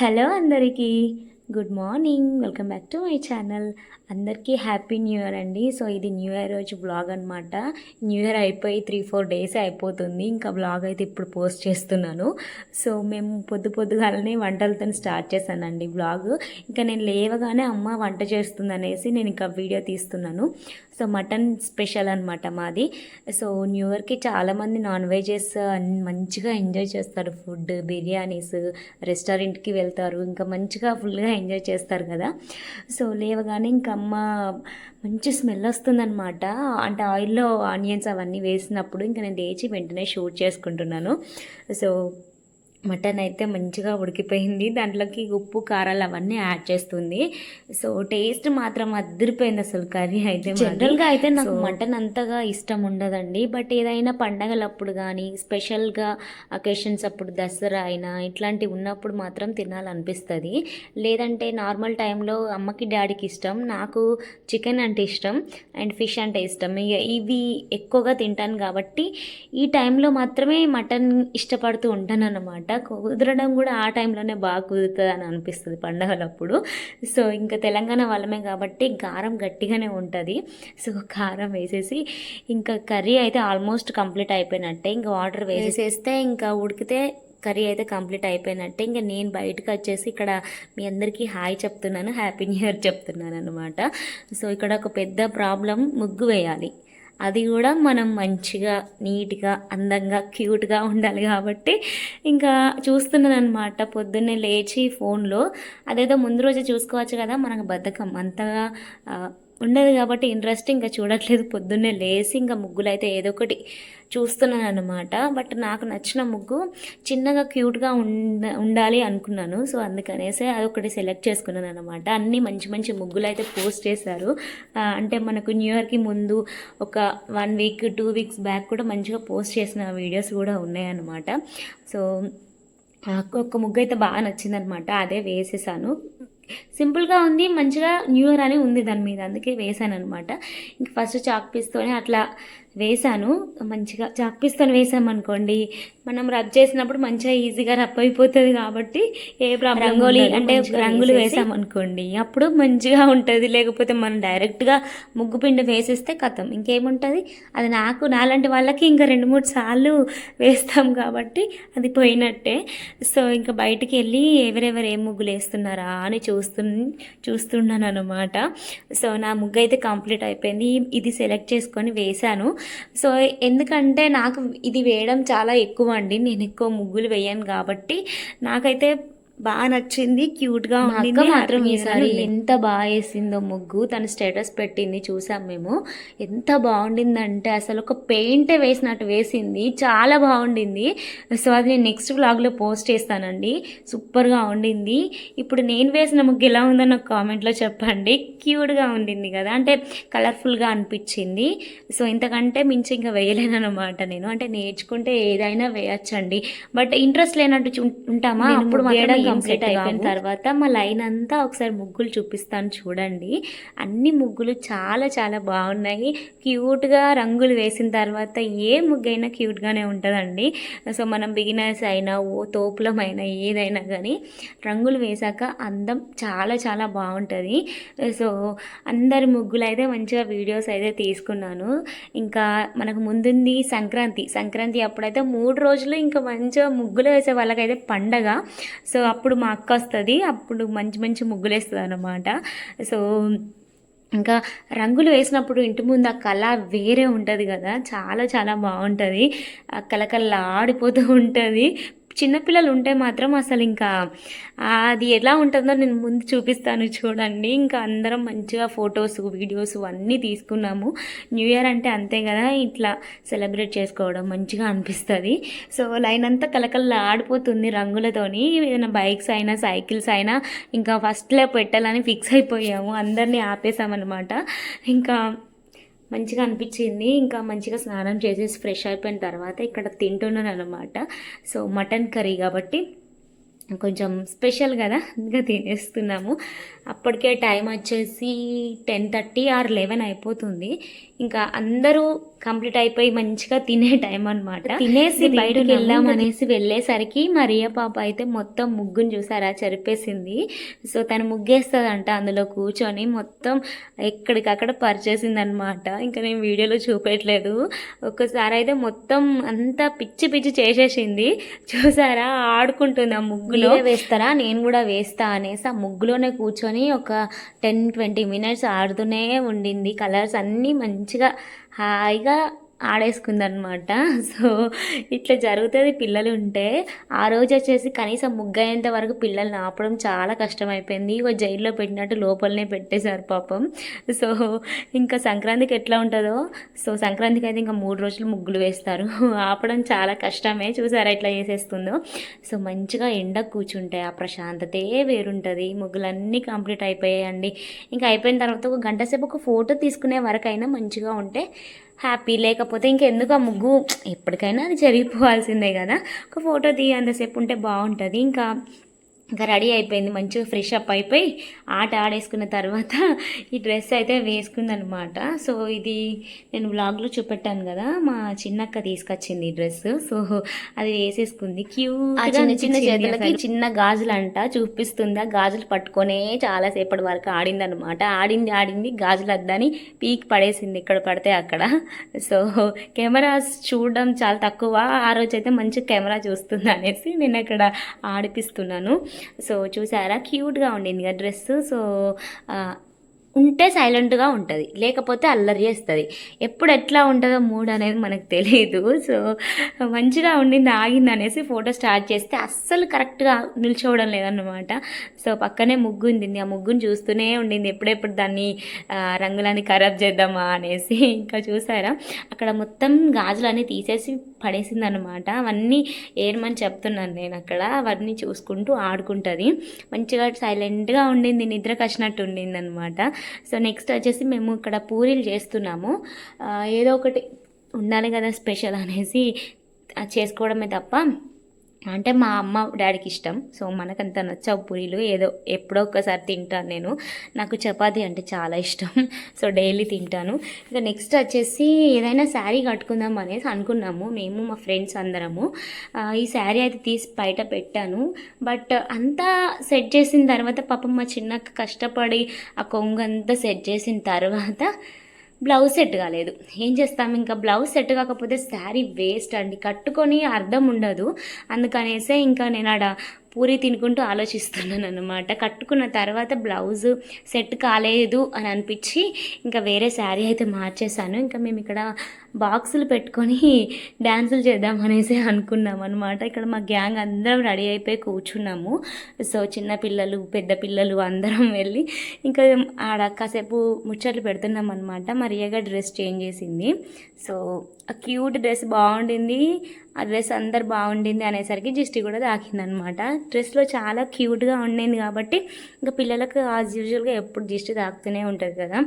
Hello అందరికీ. Good morning. Welcome back to my channel. అందరికీ happy new year అండి. So ఇది న్యూ ఇయర్ రోజు బ్లాగ్ అనమాట న్యూ ఇయర్ అయిపోయి త్రీ ఫోర్ డేస్ అయిపోతుంది. ఇంకా బ్లాగ్ అయితే ఇప్పుడు పోస్ట్ చేస్తున్నాను. సో మేము పొద్దు పొద్దుగాలనే వంటలతో స్టార్ట్ చేశానండి బ్లాగ్. ఇంకా నేను లేవగానే అమ్మ వంట చేస్తుంది అనేసి నేను ఇంకా వీడియో తీస్తున్నాను. సో మటన్ స్పెషల్ అనమాట మాది. సో న్యూ ఇయర్కి చాలామంది నాన్ వెజెస్ మంచిగా ఎంజాయ్ చేస్తారు. ఫుడ్ బిర్యానీస్ రెస్టారెంట్కి వెళ్తారు. ఇంకా మంచిగా ఫుల్గా ఎంజాయ్ చేస్తారు కదా. సో లేవగానే ఇంకా అమ్మ మంచి స్మెల్ వస్తుందన్నమాట. అంటే ఆయిల్లో ఆనియన్స్ అవన్నీ వేసినప్పుడు ఇంకా నేను లేచి వెంటనే షూట్ చేసుకుంటున్నాను. సో మటన్ అయితే మంచిగా ఉడికిపోయింది. దాంట్లోకి ఉప్పు కారాలు అవన్నీ యాడ్ చేస్తుంది. సో టేస్ట్ మాత్రం అదిరిపోయింది అసలు కర్రీ అయితే జనరల్గా అయితే నాకు మటన్ అంతగా ఇష్టం ఉండదండి. బట్ ఏదైనా పండగలప్పుడు కానీ స్పెషల్గా అకేషన్స్ అప్పుడు దసరా అయినా ఇట్లాంటివి ఉన్నప్పుడు మాత్రం తినాలనిపిస్తుంది. లేదంటే నార్మల్ టైంలో అమ్మకి డాడీకి ఇష్టం. నాకు చికెన్ అంటే ఇష్టం. అండ్ ఫిష్ అంటే ఇష్టం. ఇక ఇవి ఎక్కువగా తింటాను కాబట్టి ఈ టైంలో మాత్రమే మటన్ ఇష్టపడుతూ ఉంటాను అన్నమాట కుదరడం కూడా ఆ టైంలోనే బాగా కుదురుతుంది అని అనిపిస్తుంది పండగలప్పుడు. సో ఇంకా తెలంగాణ వాళ్ళమే కాబట్టి కారం గట్టిగానే ఉంటుంది. సో కారం వేసేసి ఇంకా కర్రీ అయితే ఆల్మోస్ట్ కంప్లీట్ అయిపోయినట్టే. ఇంకా వాటర్ వేసేస్తే ఇంకా ఉడికితే కర్రీ అయితే కంప్లీట్ అయిపోయినట్టే. ఇంకా నేను బయటకు వచ్చేసి ఇక్కడ మీ అందరికీ హాయ్ చెప్తున్నాను హ్యాపీ న్యూ ఇయర్ చెప్తున్నాను అనమాట. సో ఇక్కడ ఒక పెద్ద ప్రాబ్లం ముగ్గు వేయాలి. అది కూడా మనం మంచిగా నీట్గా అందంగా క్యూట్గా ఉండాలి కాబట్టి ఇంకా చూస్తున్నాను అనమాట పొద్దున్నే లేచి ఫోన్లో అదేదో ముందు రోజే చూసుకోవచ్చు కదా మనకు బద్ధకం. అంతగా ఉండదు కాబట్టి ఇంట్రెస్ట్ ఇంకా చూడట్లేదు. పొద్దున్నే లేచి ఇంకా ముగ్గులు అయితే ఏదో ఒకటి చూస్తున్నాను అనమాట బట్ నాకు నచ్చిన ముగ్గు చిన్నగా క్యూట్గా ఉండ ఉండాలి అనుకున్నాను. సో అందుకనేసి అదొకటి సెలెక్ట్ చేసుకున్నాను అనమాట అన్ని మంచి మంచి ముగ్గులు అయితే పోస్ట్ చేశారు అంటే మనకు న్యూ ఇయర్కి ముందు ఒక one week two weeks back కూడా మంచిగా పోస్ట్ చేసిన వీడియోస్ కూడా ఉన్నాయన్నమాట సో నాకు ఒక ముగ్గు అయితే బాగా నచ్చిందనమాట అదే వేసేసాను. సింపుల్గా ఉంది మంచిగా న్యూ ఇయర్ అని ఉంది దాని మీద అందుకే వేసాను అనమాట ఇంక ఫస్ట్ చాక్ పీస్తోనే అట్లా వేసాను మంచిగా చాక్ పీస్తోనే వేసామనుకోండి మనం రబ్ చేసినప్పుడు మంచిగా ఈజీగా రబ్ అయిపోతుంది కాబట్టి ఏ ప్రాబ్లం రంగోలీ అంటే రంగులు వేసామనుకోండి అప్పుడు మంచిగా ఉంటుంది. లేకపోతే మనం డైరెక్ట్గా ముగ్గు పిండి వేసేస్తే కథం. ఇంకేముంటుంది? అది నాకు నాలాంటి వాళ్ళకి ఇంకా రెండు మూడు సార్లు వేస్తాం కాబట్టి అది పోయినట్టే. సో ఇంకా బయటికి వెళ్ళి ఎవరెవరు ఏ ముగ్గులు వేస్తున్నారా అని చూస్తు చూస్తున్నాను అనమాట సో నా ముగ్గు అయితే కంప్లీట్ అయిపోయింది. ఇది సెలెక్ట్ చేసుకొని వేశాను. సో ఎందుకంటే నాకు ఇది వేయడం చాలా ఎక్కువ అండి. నేను ఎక్కువ ముగ్గులు వేయను కాబట్టి నాకైతే బాగా నచ్చింది క్యూట్గా ఉండింది. మాత్రం ఈసారి ఎంత బాగా వేసిందో ముగ్గు తన స్టేటస్ పెట్టింది చూసాం మేము. ఎంత బాగుండిందంటే అసలు ఒక పెయింటే వేసినట్టు వేసింది. చాలా బాగుండింది. సో అది నేను నెక్స్ట్ వ్లాగ్లో పోస్ట్ చేస్తానండి. సూపర్గా ఉండింది. ఇప్పుడు నేను వేసిన ముగ్గు ఎలా ఉందో నాకు కామెంట్లో చెప్పండి. క్యూట్గా ఉండింది కదా. అంటే కలర్ఫుల్గా అనిపించింది. సో ఇంతకంటే మించి ఇంకా వేయలేను అనమాట నేను. అంటే నేర్చుకుంటే ఏదైనా వేయచ్చండి. బట్ ఇంట్రెస్ట్ లేనట్టు ఉంటామా? అప్పుడు వేయడం కంప్లీట్ అయిపోయిన తర్వాత మా లైన్ అంతా ఒకసారి ముగ్గులు చూపిస్తాను చూడండి. అన్ని ముగ్గులు చాలా చాలా బాగున్నాయి. క్యూట్గా రంగులు వేసిన తర్వాత ఏ ముగ్గు అయినా క్యూట్గానే ఉంటుందండి. సో మనం బిగినర్స్ అయినా ఓ తోపులమైనా ఏదైనా కానీ రంగులు వేశాక అందం చాలా చాలా బాగుంటుంది. సో అందరి ముగ్గులు అయితే మంచిగా వీడియోస్ అయితే తీసుకున్నాను. ఇంకా మనకు ముందుంది సంక్రాంతి. సంక్రాంతి అప్పుడైతే మూడు రోజులు ఇంకా మంచిగా ముగ్గులు వేసే వాళ్ళకైతే పండగ. సో అప్పుడు మా అక్క వస్తుంది అప్పుడు మంచి మంచి ముగ్గులు వేస్తుంది అనమాట సో ఇంకా రంగులు వేసినప్పుడు ఇంటి ముందు ఆ కళ వేరే ఉంటుంది కదా చాలా చాలా బాగుంటుంది. ఆ కలకల్లా ఆడిపోతూ ఉంటుంది. చిన్నపిల్లలు ఉంటే మాత్రం అసలు ఇంకా అది ఎలా ఉంటుందో నేను ముందు చూపిస్తాను చూడండి. ఇంకా అందరం మంచిగా ఫొటోస్ వీడియోస్ అన్నీ తీసుకున్నాము. న్యూ ఇయర్ అంటే అంతే కదా ఇట్లా సెలబ్రేట్ చేసుకోవడం మంచిగా అనిపిస్తుంది. సో లైన్ అంతా కలకల్లా ఆడిపోతుంది రంగులతోని. ఏదైనా బైక్స్ అయినా సైకిల్స్ అయినా ఇంకా ఫస్ట్లో పెట్టాలని ఫిక్స్ అయిపోయాము. అందరినీ ఆపేసామన్నమాట. ఇంకా మంచిగా అనిపించింది. ఇంకా మంచిగా స్నానం చేసేసి ఫ్రెష్ అయిపోయిన తర్వాత ఇక్కడ తింటున్నాను అనమాట సో మటన్ కర్రీ కాబట్టి కొంచెం స్పెషల్ కదా అందుకే తినేస్తున్నాము. అప్పటికే టైం వచ్చేసి టెన్ థర్టీ ఆర్ లెవెన్ అయిపోతుంది. ఇంకా అందరూ కంప్లీట్ అయిపోయి మంచిగా తినే టైం అనమాట తినేసి బయటకు వెళ్దాం అనేసి వెళ్ళేసరికి మా రియా పాప అయితే మొత్తం ముగ్గుని చూసారా చెరిపేసింది. సో తను ముగ్గేస్తుందంట అందులో కూర్చొని మొత్తం ఎక్కడికక్కడ పరిచేసింది అనమాట ఇంకా నేను వీడియోలో చూపెట్టలేదు. ఒక్కసారి అయితే మొత్తం అంతా పిచ్చి పిచ్చి చేసేసింది. చూసారా ఆడుకుంటుంది ఆ ముగ్గులో వేస్తారా? నేను కూడా వేస్తా అనేసి ఆ ముగ్గులోనే కూర్చొని ఒక టెన్ ట్వంటీ మినిట్స్ ఆడుతూనే ఉండింది. కలర్స్ అన్నీ మంచిగా హాయిగా ఆడేసుకుందనమాట. సో ఇట్లా జరుగుతుంది పిల్లలు ఉంటే ఆ రోజు వచ్చేసి కనీసం ముగ్గయ్యేంత వరకు పిల్లల్ని ఆపడం చాలా కష్టమైపోయింది. ఇక జైల్లో పెట్టినట్టు లోపలనే పెట్టేశారు పాపం. సో ఇంకా సంక్రాంతికి ఎట్లా ఉంటుందో సో సంక్రాంతికి అయితే ఇంకా మూడు రోజులు ముగ్గులు వేస్తారు. ఆపడం చాలా కష్టమే. చూసారా ఎట్లా చేసేస్తుందో. సో మంచిగా ఎండ కూర్చుంటే ఆ ప్రశాంతతే వేరుంటుంది. ముగ్గులన్నీ కంప్లీట్ అయిపోయాయండి. ఇంకా అయిపోయిన తర్వాత ఒక గంట సేపు ఒక ఫోటో తీసుకునే వరకైనా మంచిగా ఉంటే హ్యాపీ. లేకపోతే ఇంకెందుకు ఆ ముగ్గు? ఎప్పటికైనా అది జరిగిపోవాల్సిందే కదా. ఒక ఫోటో తీయంతసేపు ఉంటే బాగుంటుంది. ఇంకా ఇంకా రెడీ అయిపోయింది మంచిగా ఫ్రెష్ అప్ అయిపోయి ఆట ఆడేసుకున్న తర్వాత ఈ డ్రెస్ అయితే వేసుకుందనమాట. సో ఇది నేను వ్లాగ్లో చూపెట్టాను కదా మా చిన్నక్క తీసుకొచ్చింది ఈ డ్రెస్. సో అది వేసేసుకుంది. క్యూట్ చిన్న చిన్న చేతులకి చిన్న గాజులు అంట చూపిస్తుంది? ఆ గాజులు పట్టుకొనే చాలాసేపటి వరకు ఆడింది అనమాట ఆడింది ఆడింది గాజులు అద్దని పీక్ పడేసింది ఇక్కడ పడితే అక్కడ. సో కెమెరాస్ చూడడం చాలా తక్కువ. ఆ రోజు అయితే మంచి కెమెరా చూస్తుంది అనేసి నేను అక్కడ ఆడిపిస్తున్నాను. సో చూసారా? క్యూట్గా ఉండింది కదా డ్రెస్. సో ఉంటే సైలెంట్గా ఉంటుంది. లేకపోతే అల్లరి చేస్తుంది. ఎప్పుడు ఎట్లా ఉంటుందో మూడ్ అనేది మనకు తెలియదు సో మంచిగా ఉండింది ఆగింది అనేసి ఫోటో స్టార్ట్ చేస్తే అస్సలు కరెక్ట్గా నిల్చోవడం లేదన్నమాట. సో పక్కనే ముగ్గు ఉండింది. ఆ ముగ్గుని చూస్తూనే ఉండింది. ఎప్పుడెప్పుడు దాన్ని రంగులని రంగులన్నీ ఖరాబ్ చేద్దామా అనేసి. ఇంకా చూసారా? అక్కడ మొత్తం గాజులన్నీ తీసేసి పడేసింది అనమాట అవన్నీ ఏర్మని చెప్తున్నాను నేను అక్కడ. అవన్నీ చూసుకుంటూ ఆడుకుంటుంది. మంచిగా సైలెంట్గా ఉండింది నిద్రకు వచ్చినట్టు ఉండింది అనమాట సో నెక్స్ట్ వచ్చేసి మేము ఇక్కడ పూరీలు చేస్తున్నాము. ఏదో ఒకటి ఉండాలి కదా స్పెషల్ అనేసి అది చేసుకోవడమే తప్ప అంటే మా అమ్మ డాడీకి ఇష్టం. సో మనకంత నచ్చవు పూరీలు ఏదో ఎప్పుడో ఒక్కసారి తింటాను నేను. నాకు చపాతీ అంటే చాలా ఇష్టం. సో డైలీ తింటాను. ఇంకా నెక్స్ట్ వచ్చేసి ఏదైనా శారీ కట్టుకుందాం అనేసి అనుకున్నాము. మేము మా ఫ్రెండ్స్ అందరము. ఈ శారీ అయితే తీసి బయట పెట్టాను. బట్ అంతా సెట్ చేసిన తర్వాత పాపం మా చిన్నక్క కష్టపడి ఆ కొంగు అంతా సెట్ చేసిన తర్వాత బ్లౌజ్ సెట్ కాలేదు. ఏం చేస్తాం? ఇంకా బ్లౌజ్ సెట్ కాకపోతే శారీ వేస్ట్ అండి. కట్టుకొని అర్థం ఉండదు. అందుకనేసే ఇంకా నేను ఆడ పూరి తినుకుంటూ ఆలోచిస్తున్నాను అనమాట కట్టుకున్న తర్వాత బ్లౌజ్ సెట్ కాలేదు అని అనిపించి ఇంకా వేరే శారీ అయితే మార్చేశాను. ఇంకా మేము ఇక్కడ బాక్సులు పెట్టుకొని డ్యాన్సులు చేద్దాం అనేసి అనుకున్నాం అనమాట ఇక్కడ మా గ్యాంగ్ అందరం రెడీ అయిపోయి కూర్చున్నాము. సో చిన్న పిల్లలు పెద్ద పిల్లలు అందరం వెళ్ళి ఇంకా ఆడ కాసేపు ముచ్చట్లు పెడుతున్నాం అనమాట మరియగా డ్రెస్ చేంజ్ చేసింది. సో ఆ క్యూట్ డ్రెస్ బాగుండింది. ఆ డ్రెస్ అందరు బాగుండింది అనేసరికి జిస్టి కూడా తాకింది అనమాట డ్రెస్లో చాలా క్యూట్గా ఉండింది కాబట్టి ఇంకా పిల్లలకు యాజ్ యూజువల్గా ఎప్పుడు దిష్టి తాకుతూనే ఉంటుంది కదా.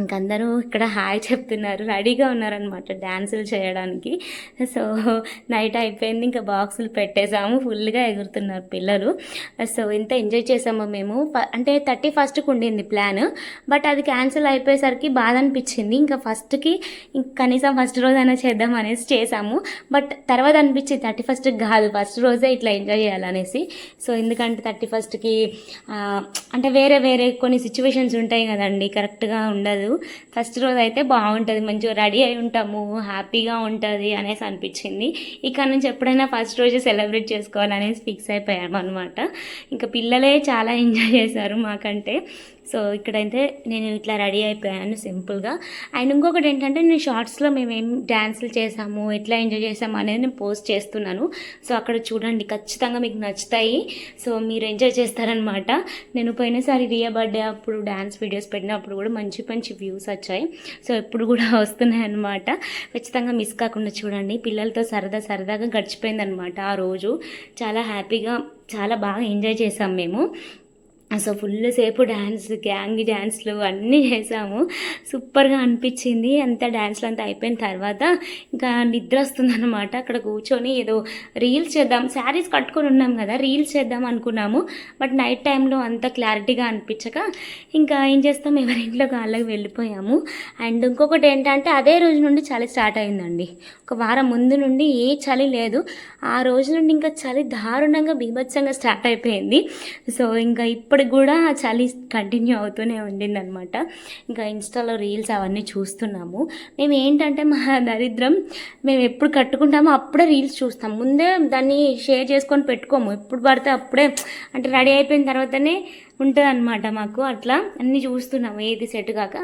ఇంకందరూ ఇక్కడ హాయ్ చెప్తున్నారు రెడీగా ఉన్నారనమాట డ్యాన్సులు చేయడానికి. సో నైట్ అయిపోయింది ఇంకా బాక్సులు పెట్టేసాము ఫుల్గా ఎగురుతున్నారు పిల్లలు. సో ఇంత ఎంజాయ్ చేసాము మేము. అంటే థర్టీ ఫస్ట్కి ఉండింది ప్లాన్ బట్ అది క్యాన్సిల్ అయిపోయేసరికి బాధ అనిపించింది. ఇంకా ఫస్ట్కి కనీసం ఫస్ట్ రోజైనా చేద్దాం అనేసి చేసాము బట్ తర్వాత అనిపించింది థర్టీ ఫస్ట్కి కాదు ఫస్ట్ రోజే ఇట్లా ఎంజాయ్ చేయాలనేసి. సో ఎందుకంటే థర్టీ ఫస్ట్కి అంటే వేరే వేరే కొన్ని సిచ్యువేషన్స్ ఉంటాయి కదండి కరెక్ట్గా ఉండదు. ఫస్ట్ రోజు అయితే బాగుంటుంది మంచిగా రెడీ అయి ఉంటాము హ్యాపీగా ఉంటుంది అనేసి అనిపించింది. ఇక్కడ నుంచి ఎప్పుడైనా ఫస్ట్ రోజు సెలబ్రేట్ చేసుకోవాలనేసి ఫిక్స్ అయిపోయాము అనమాట ఇంకా పిల్లలే చాలా ఎంజాయ్ చేశారు మాకంటే. సో ఇక్కడైతే నేను ఇట్లా రెడీ అయిపోయాను సింపుల్గా. అండ్ ఇంకొకటి ఏంటంటే నేను షార్ట్స్లో మేము ఏం డ్యాన్సులు చేసాము ఎట్లా ఎంజాయ్ చేసాము అనేది నేను పోస్ట్ చేస్తున్నాను. సో అక్కడ చూడండి ఖచ్చితంగా మీకు నచ్చుతాయి. సో మీరు ఎంజాయ్ చేస్తారనమాట నేను పోయినసారి రియా బర్త్డే అప్పుడు డ్యాన్స్ వీడియోస్ పెట్టినప్పుడు కూడా మంచి మంచి వ్యూస్ వచ్చాయి. సో ఇప్పుడు కూడా వస్తున్నాయి అనమాట ఖచ్చితంగా మిస్ కాకుండా చూడండి పిల్లలతో సరదా సరదాగా గడిచిపోయిందనమాట ఆ రోజు. చాలా హ్యాపీగా చాలా బాగా ఎంజాయ్ చేసాం మేము. అసలు ఫుల్ సేపు డ్యాన్స్ గ్యాంగ్ డ్యాన్స్లు అన్నీ చేసాము. సూపర్గా అనిపించింది. అంతా డ్యాన్స్లు అంతా అయిపోయిన తర్వాత ఇంకా నిద్ర వస్తుందన్నమాట. అక్కడ కూర్చొని ఏదో రీల్స్ చేద్దాం. శారీస్ కట్టుకొని ఉన్నాం కదా రీల్స్ చేద్దాం అనుకున్నాము. బట్ నైట్ టైంలో అంత క్లారిటీగా అనిపించక ఇంకా ఏం చేస్తాం? ఎవరి ఇంట్లో వాళ్ళకి వెళ్ళిపోయాము. అండ్ ఇంకొకటి ఏంటంటే అదే రోజు నుండి చలి స్టార్ట్ అయిందండి. ఒక వారం ముందు నుండి ఏ చలి లేదు. ఆ రోజు నుండి ఇంకా చలి దారుణంగా బీభత్సంగా స్టార్ట్ అయిపోయింది. సో ఇంకా ఇప్పుడు ఇప్పటికి కూడా చలి కంటిన్యూ అవుతూనే ఉండింది అనమాట ఇంకా ఇన్స్టాలో రీల్స్ అవన్నీ చూస్తున్నాము. మేము ఏంటంటే మా దరిద్రం మేము ఎప్పుడు కట్టుకుంటామో అప్పుడే రీల్స్ చూస్తాం. ముందే దాన్ని షేర్ చేసుకొని పెట్టుకోము. ఎప్పుడు పడితే అప్పుడే అంటే రెడీ అయిపోయిన తర్వాతనే ఉంటుంది అనమాట మాకు అట్లా. అన్నీ చూస్తున్నాము ఏది సెట్ కాక.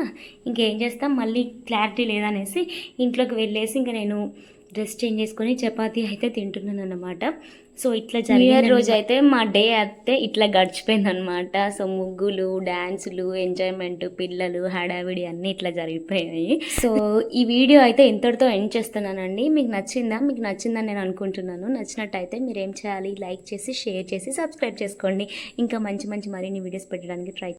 ఇంకేం చేస్తాం? మళ్ళీ క్లారిటీ లేదనేసి ఇంట్లోకి వెళ్ళేసి ఇంకా నేను డ్రెస్ చేంజ్ చేసుకొని చపాతీ అయితే తింటున్నాను అనమాట సో ఇట్లా జరిగిన రోజు అయితే మా డే అయితే ఇట్లా గడిచిపోయింది అనమాట సో ముగ్గులు డ్యాన్సులు ఎంజాయ్మెంట్ పిల్లలు హడావిడి అన్నీ ఇట్లా జరిగిపోయాయి. సో ఈ వీడియో అయితే ఇంతటితో ఎండ్ చేస్తున్నానండి. మీకు నచ్చిందా? మీకు నచ్చిందని నేను అనుకుంటున్నాను. నచ్చినట్టయితే మీరు ఏం చేయాలి? లైక్ చేసి షేర్ చేసి సబ్స్క్రైబ్ చేసుకోండి. ఇంకా మంచి మంచి మరిన్ని వీడియోస్ పెట్టడానికి ట్రై